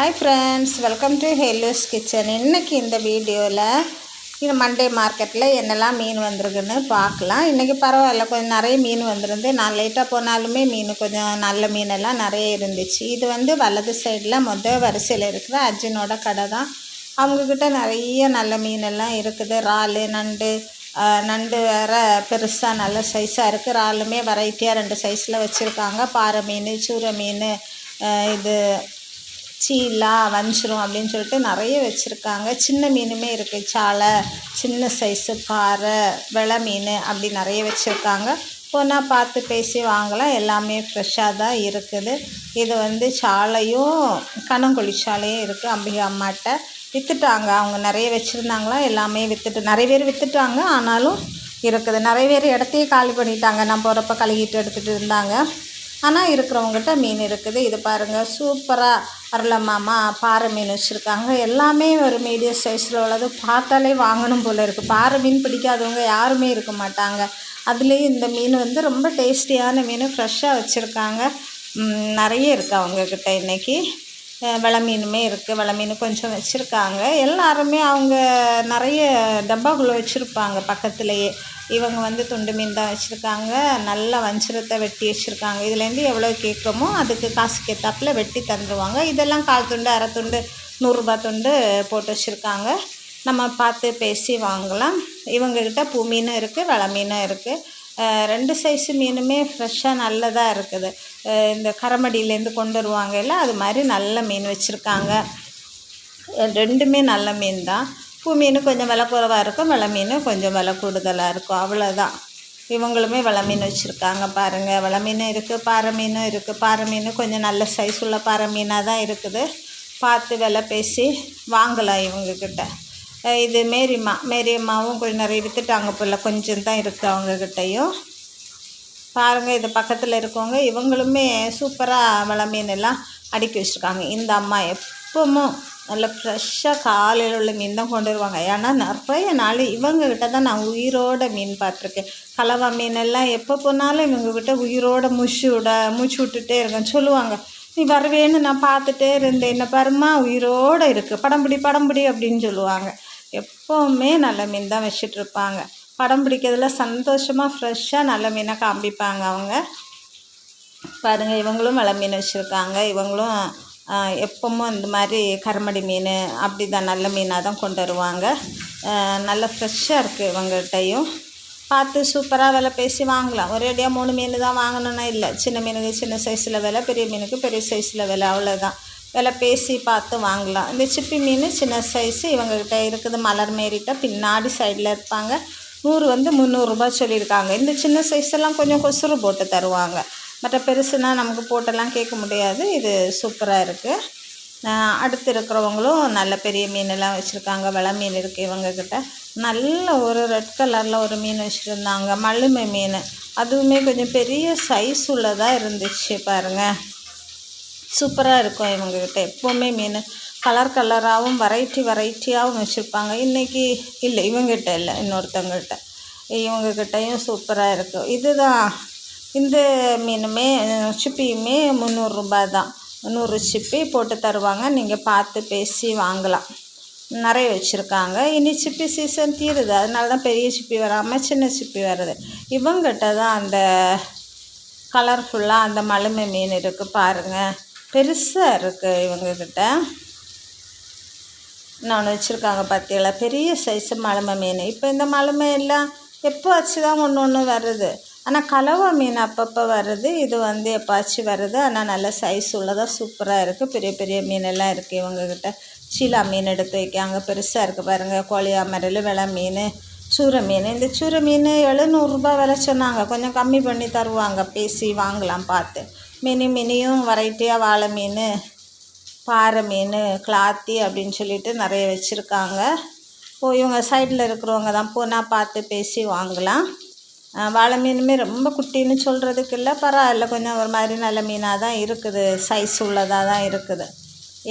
Hi friends welcome to Hellu's kitchen இன்றைக்கி இந்த வீடியோவில் இது மண்டே மார்க்கெட்டில் என்னெல்லாம் மீன் வந்திருக்குன்னு பார்க்கலாம். இன்றைக்கி பரவாயில்ல கொஞ்சம் நிறைய மீன் வந்திருந்து நான் லேட்டாக போனாலுமே மீன் கொஞ்சம் நல்ல மீனெல்லாம் நிறைய இருந்துச்சு. இது வந்து வலது சைடில் மொதல் வரிசையில் இருக்கிற அர்ஜுனோட கடை தான். அவங்கக்கிட்ட நிறைய நல்ல மீனெல்லாம் இருக்குது. இறால் நண்டு நண்டு வேறு பெருசாக நல்ல சைஸாக இருக்குது இறாலுமே வெரைட்டியாக ரெண்டு சைஸில் வச்சுருக்காங்க. பாறை மீன் சூரை மீன் இது சீலா வஞ்சிரம் அப்படின்னு சொல்லிட்டு நிறைய வச்சுருக்காங்க. சின்ன மீனுமே இருக்குது சாலை சின்ன சைஸு பாறை வெள மீன் அப்படி நிறைய வச்சுருக்காங்க. போனால் பார்த்து பேசி வாங்கலாம். எல்லாமே ஃப்ரெஷ்ஷாக தான் இருக்குது. இது வந்து சாலையும் கணங்கொழி சாலையும் இருக்குது அம்பிகை அம்மாட்ட விற்றுட்டாங்க அவங்க நிறைய வச்சுருந்தாங்களா? எல்லாமே விற்றுட்டு நிறைய பேர் விற்றுட்டாங்க ஆனாலும் இருக்குது. நிறைய பேர் இடத்தையே காலி பண்ணிட்டாங்க. நம்ம போகிறப்ப கழுகிட்டு எடுத்துகிட்டு இருந்தாங்க. ஆனால் இருக்கிறவங்ககிட்ட மீன் இருக்குது. இது பாருங்கள் சூப்பராக அரளமாமா பாறை மீன் வச்சுருக்காங்க. எல்லாமே ஒரு மீடியம் சைஸில் உள்ளது. பார்த்தாலே வாங்கணும் போல் இருக்குது பாறை மீன் பிடிக்காதவங்க யாருமே இருக்க மாட்டாங்க. அதுலேயும் இந்த மீன் வந்து ரொம்ப டேஸ்டியான மீன் ஃப்ரெஷ்ஷாக வச்சுருக்காங்க. நிறைய இருக்குது அவங்கக்கிட்ட இன்றைக்கி வெள மீனுமே இருக்குது வெள மீன் கொஞ்சம் வச்சுருக்காங்க. எல்லாருமே அவங்க நிறைய டப்பாக்குள்ளே வச்சுருப்பாங்க பக்கத்துலேயே. இவங்க வந்து துண்டு மீன் தான் வச்சுருக்காங்க. நல்ல வஞ்சிரத்தை வெட்டி வச்சுருக்காங்க. இதுலேருந்து எவ்வளோ கேட்குறோமோ அதுக்கு காசுக்கு ஏற்றாப்புல வெட்டி தந்துடுவாங்க இதெல்லாம் கால் துண்டு அரை துண்டு நூறுரூபா துண்டு போட்டு வச்சுருக்காங்க. நம்ம பார்த்து பேசி வாங்கலாம். இவங்கக்கிட்ட பூ மீனும் இருக்குது வலை மீனும் இருக்குது ரெண்டு சைஸு மீனுமே ஃப்ரெஷ்ஷாக நல்லதாக இருக்குது. இந்த கரமடியிலேருந்து கொண்டு வருவாங்கல்ல அது மாதிரி நல்ல மீன் வச்சுருக்காங்க. ரெண்டுமே நல்ல மீன் தான். பூ மீன் கொஞ்சம் விலை குறைவாக இருக்கும் விலை மீன் கொஞ்சம் விலை கூடுதலாக இருக்கும். அவ்வளோதான் இவங்களுமே வெலை மீன் வச்சுருக்காங்க பாருங்கள் வெலை மீன் இருக்குது பாறை மீனும் இருக்குது பாறை மீன் கொஞ்சம் நல்ல சைஸ் உள்ள பாறை மீனாக தான் இருக்குது. பார்த்து விலை பேசி வாங்கலாம் இவங்கக்கிட்ட இது மேரிம்மா மேரியம்மாவும் கொஞ்சம் நிறைய விற்றுட்டாங்க போல். கொஞ்சம் தான் இருக்குது அவங்கக்கிட்டையும் பாருங்கள் இது பக்கத்தில் இருக்கவங்க இவங்களுமே சூப்பராக வள மீன் எல்லாம் அடுக்கி வச்சுருக்காங்க. இந்த அம்மா எப்பவும் நல்ல ஃப்ரெஷ்ஷாக காலையில் உள்ள மீன் தான் கொண்டு வருவாங்க. ஏன்னா நிறைய நாள் இவங்கக்கிட்ட தான் நான் உயிரோட மீன் பார்த்துருக்கேன். கலவா மீன் எல்லாம் எப்போ போனாலும் இவங்கக்கிட்ட உயிரோட மூச்சு விட மூச்சு விட்டுட்டே இருக்கேன் சொல்லுவாங்க. நீ வரவேன்னு நான் பார்த்துட்டே இருந்தேன். என்ன பாருமா உயிரோடு இருக்குது படம் பிடி படம் பிடி அப்படின்னு சொல்லுவாங்க. எப்போவுமே நல்ல மீன் தான் வச்சிட்ருப்பாங்க. படம் பிடிக்கிறதுல சந்தோஷமாக ஃப்ரெஷ்ஷாக நல்ல மீனை காமிப்பாங்க அவங்க. பாருங்கள் இவங்களும் வள மீன் வச்சுருக்காங்க. இவங்களும் எப்பவும் இந்த மாதிரி கருமடி மீன் அப்படி தான் நல்ல மீனாக தான் கொண்டு வருவாங்க. நல்ல ஃப்ரெஷ்ஷாக இருக்குது இவங்ககிட்டையும் பார்த்து சூப்பராக விலை பேசி வாங்கலாம். ஒரேடியாக மூணு மீன் தான் வாங்கணுன்னா இல்லை. சின்ன மீனுக்கு சின்ன சைஸில் விலை பெரிய மீனுக்கு பெரிய சைஸில் விலை அவ்வளோதான் விலை பேசி பார்த்து வாங்கலாம். இந்த சிப்பி மீன் சின்ன சைஸு இவங்கக்கிட்ட இருக்குது. மலர் மேரிட்ட பின்னாடி சைடில் இருப்பாங்க. நூறு வந்து முந்நூறுரூபா சொல்லியிருக்காங்க. இந்த சின்ன சைஸ் எல்லாம் கொஞ்சம் கொசுறு போட்டு தருவாங்க. மற்ற பெருசுனா நமக்கு போட்டெல்லாம் கேட்க முடியாது. இது சூப்பராக இருக்குது அடுத்து இருக்கிறவங்களும் நல்ல பெரிய மீனெல்லாம் வச்சுருக்காங்க. வெள மீன் இருக்குது இவங்கக்கிட்ட நல்ல ஒரு ரெட் கலரில் ஒரு மீன் வச்சுருந்தாங்க. மல்லுமை மீன். அதுவுமே கொஞ்சம் பெரிய சைஸ் உள்ளதாக இருந்துச்சு பாருங்கள் சூப்பராக இருக்கும் இவங்கக்கிட்ட எப்போவுமே மீன் கலர் கலராகவும் வெரைட்டி வெரைட்டியாகவும் வச்சுருப்பாங்க. இன்றைக்கி இல்லை இவங்ககிட்ட இல்லை இன்னொருத்தவங்ககிட்ட இவங்கக்கிட்டையும் சூப்பராக இருக்கும் இதுதான் இந்த மீனுமே சிப்பியுமே முந்நூறுரூபா தான். நூறு சிப்பி போட்டு தருவாங்க. நீங்கள் பார்த்து பேசி வாங்கலாம். நிறைய வச்சுருக்காங்க. இனி சிப்பி சீசன் தீருது. அதனால தான் பெரிய சிப்பி வராமல் சின்ன சிப்பி வருது. இவங்கிட்ட தான் அந்த கலர்ஃபுல்லாக அந்த மலுமை மீன் இருக்குது பாருங்கள் பெருசாக இருக்குது இவங்கக்கிட்ட நான் வச்சுருக்காங்க பார்த்தீங்களா பெரிய சைஸு மலுமை மீன். இப்போ இந்த மலுமை எல்லாம் எப்போ வச்சு தான் ஒன்று ஒன்று வருது. ஆனால் கலவா மீன் அப்பப்போ வருது இது வந்து எப்பாச்சும் வருது ஆனால் நல்ல சைஸ் உள்ளதாக சூப்பராக இருக்குது பெரிய பெரிய மீனெல்லாம் இருக்குது இவங்கக்கிட்ட சீலா மீன் எடுத்து வைக்காங்க பெருசாக இருக்குது பாருங்கள் கோழியாமரல் வெள மீன் சூரை மீன். இந்த சூரை மீன் எழுநூறுபா விலை சொன்னாங்க. கொஞ்சம் கம்மி பண்ணி தருவாங்க. பேசி வாங்கலாம் பார்த்து. மினி மினியும் வெரைட்டியாக வாழை மீன் பாறை மீன் கிளாத்தி அப்படின்னு சொல்லிட்டு நிறைய வச்சுருக்காங்க. இப்போ இவங்க சைடில் இருக்கிறவங்க தான். போனால் பார்த்து பேசி வாங்கலாம். வாழை மீனுமே ரொம்ப குட்டின்னு சொல்கிறதுக்கு இல்லை பரவாயில்ல கொஞ்சம் ஒரு மாதிரி நல்ல மீனாக தான் இருக்குது சைஸ் உள்ளதாக தான் இருக்குது.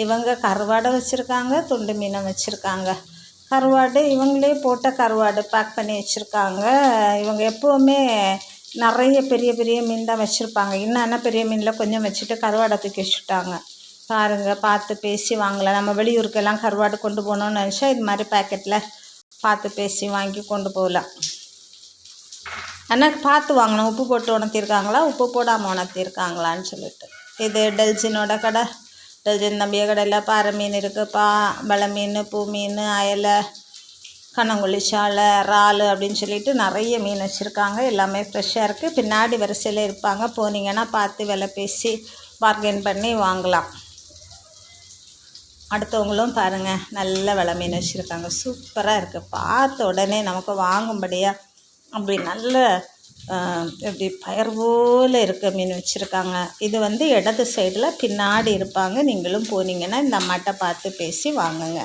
இவங்க கருவாடை வச்சுருக்காங்க துண்டு மீனை வச்சுருக்காங்க. கருவாடு இவங்களே போட்ட கருவாடு பேக் பண்ணி வச்சுருக்காங்க. இவங்க எப்போவுமே நிறைய பெரிய பெரிய மீன் தான் வச்சுருப்பாங்க. என்னென்ன பெரிய மீனில் கொஞ்சம் வச்சுட்டு கருவாடை தூக்கி வச்சுட்டாங்க. பாருங்கள் பார்த்து பேசி வாங்கலாம். நம்ம வெளியூருக்கெல்லாம் கருவாடு கொண்டு போகணும்னு நினச்சா இது மாதிரி பேக்கெட்டில் பார்த்து பேசி வாங்கி கொண்டு போகலாம். ஆனால் பார்த்து வாங்கணும் உப்பு போட்டு உணர்த்திருக்காங்களா? உப்பு போடாமல் உணர்த்திருக்காங்களான்னு சொல்லிட்டு. இது டெல்ஜினோட கடை. டெல்ஜின் நம்பிய கடையில் பாறை மீன் இருக்குது பா வலை மீன் பூ மீன் அயலை கண்ணங்குழி சாலை இறால் அப்படின்னு சொல்லிட்டு நிறைய மீன் வச்சுருக்காங்க. எல்லாமே ஃப்ரெஷ்ஷாக இருக்குது பின்னாடி வரிசையில் இருப்பாங்க. போனீங்கன்னா பார்த்து விலை பேசி பார்கெயின் பண்ணி வாங்கலாம். அடுத்தவங்களும் பாருங்கள் நல்ல விலை மீன் வச்சுருக்காங்க. சூப்பராக இருக்குது பார்த்த உடனே நமக்கு வாங்கும்படியாக அப்படி நல்ல இப்படி பயர் போல் இருக்க மீன் வச்சுருக்காங்க. இது வந்து இடது சைடில் பின்னாடி இருப்பாங்க. நீங்களும் போனீங்கன்னா இந்த அம்மாட்ட பார்த்து பேசி வாங்குங்க.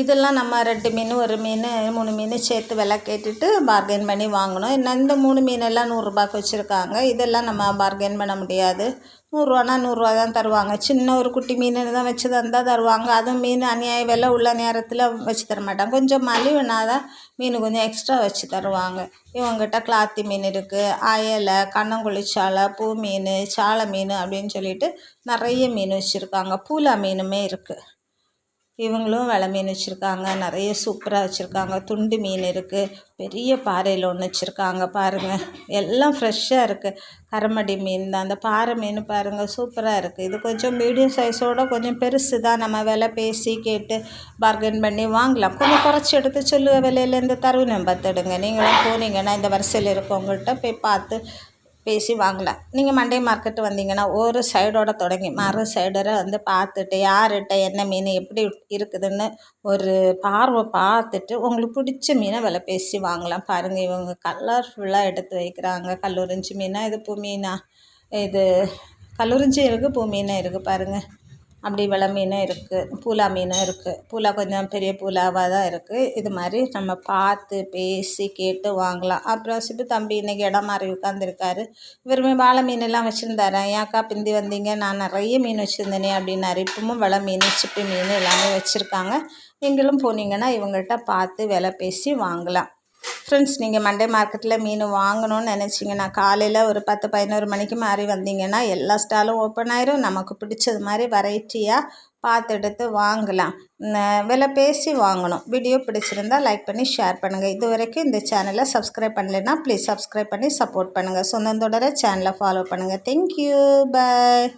இதெல்லாம் நம்ம ரெண்டு மீன் ஒரு மீன் மூணு மீன் சேர்த்து விலை கேட்டுட்டு பார்கெயின் பண்ணி வாங்கணும். என்ன இந்த மூணு மீனெல்லாம் நூறுரூபாய்க்கு வச்சுருக்காங்க. இதெல்லாம் நம்ம பார்கெயின் பண்ண முடியாது. நூறுரூவானா நூறுரூவா தான் தருவாங்க. சின்ன ஒரு குட்டி மீன் தான் வச்சு தந்தால் தருவாங்க. அதுவும் மீன் அநியாய விலை உள்ள நேரத்தில் வச்சு தர மாட்டாங்க. கொஞ்சம் மலிவுனா தான் மீன் கொஞ்சம் எக்ஸ்ட்ரா வச்சு தருவாங்க. இவங்ககிட்ட கிளாத்தி மீன் இருக்குது அயலை கண்ணங்குழிச்சாலை பூ மீன் சாலை மீன் அப்படின்னு சொல்லிட்டு நிறைய மீன் வச்சுருக்காங்க. பூலா மீனுமே இருக்குது இவங்களும் வில மீன் வச்சுருக்காங்க. நிறைய சூப்பராக வச்சுருக்காங்க. துண்டு மீன் இருக்குது பெரிய பாறையில் ஒன்று வச்சுருக்காங்க. பாருங்கள் எல்லாம் ஃப்ரெஷ்ஷாக இருக்குது கரமடி மீன் தான். அந்த பாறை மீன் பாருங்கள் சூப்பராக இருக்குது இது கொஞ்சம் மீடியம் சைஸோட கொஞ்சம் பெருசு தான். நம்ம விலை பேசி கேட்டு பார்கெயின் பண்ணி வாங்கலாம். கொஞ்சம் குறைச்சி எடுத்து சொல்லுவ விலையிலேருந்து தருவினம் பார்த்துடுங்க நீங்களும் போனீங்கன்னா இந்த வரிசையில் இருக்கவங்கள்ட்ட போய் பார்த்து பேசி வாங்கலாம் நீங்கள் மண்டே மார்க்கெட்டு வந்தீங்கன்னா ஒரு சைடோட தொடங்கி மறு சைடரை வந்து பார்த்துட்டு யார்கிட்ட என்ன மீன் எப்படி இருக்குதுன்னு ஒரு பார்வை பார்த்துட்டு உங்களுக்கு பிடிச்ச மீனை விலை பேசி வாங்கலாம். பாருங்கள் இவங்க கலர்ஃபுல்லாக எடுத்து வைக்கிறாங்க. கல்லூரிஞ்சி மீனா இது பூ மீனா இது கல்லூரிஞ்சி இருக்குது பூ மீனும் இருக்குது பாருங்கள் அப்படி வலை மீனும் இருக்குது பூலா மீனும் இருக்குது பூலா கொஞ்சம் பெரிய பூலாவாக தான் இருக்குது இது மாதிரி நம்ம பார்த்து பேசி கேட்டு வாங்கலாம். அப்புறம் சிப்பு தம்பி இன்றைக்கி இடம் மாறி உட்காந்துருக்காரு இவருமே வாழை மீனெல்லாம் வச்சுருந்தாரு. ஏக்கா பிந்தி வந்தீங்க? நான் நிறைய மீன் வச்சுருந்தேனே அப்படின்னாரு. இப்பவும் வலை மீன் சிப்பி மீன் எல்லாமே வச்சுருக்காங்க. நீங்களும் போனீங்கன்னா இவங்கள்ட்ட பார்த்து விலை பேசி வாங்கலாம். ஃப்ரெண்ட்ஸ் நீங்கள் மண்டே மார்க்கெட்டில் மீன் வாங்கணும்னு நினச்சிங்கன்னா காலையில் ஒரு பத்து பதினோரு மணிக்கு மாதிரி வந்தீங்கன்னா எல்லா ஸ்டாலும் ஓப்பன் ஆயிரும். நமக்கு பிடிச்சது மாதிரி வெரைட்டியாக பார்த்து எடுத்து வாங்கலாம். விலை பேசி வாங்கணும். வீடியோ பிடிச்சிருந்தால் லைக் பண்ணி ஷேர் பண்ணுங்கள் இது வரைக்கும் இந்த சேனலை சப்ஸ்கிரைப் பண்ணலைன்னா ப்ளீஸ் சப்ஸ்கிரைப் பண்ணி சப்போர்ட் பண்ணுங்கள் சொந்தம் தொடர சேனலை ஃபாலோ பண்ணுங்கள் தேங்க்யூ பாய்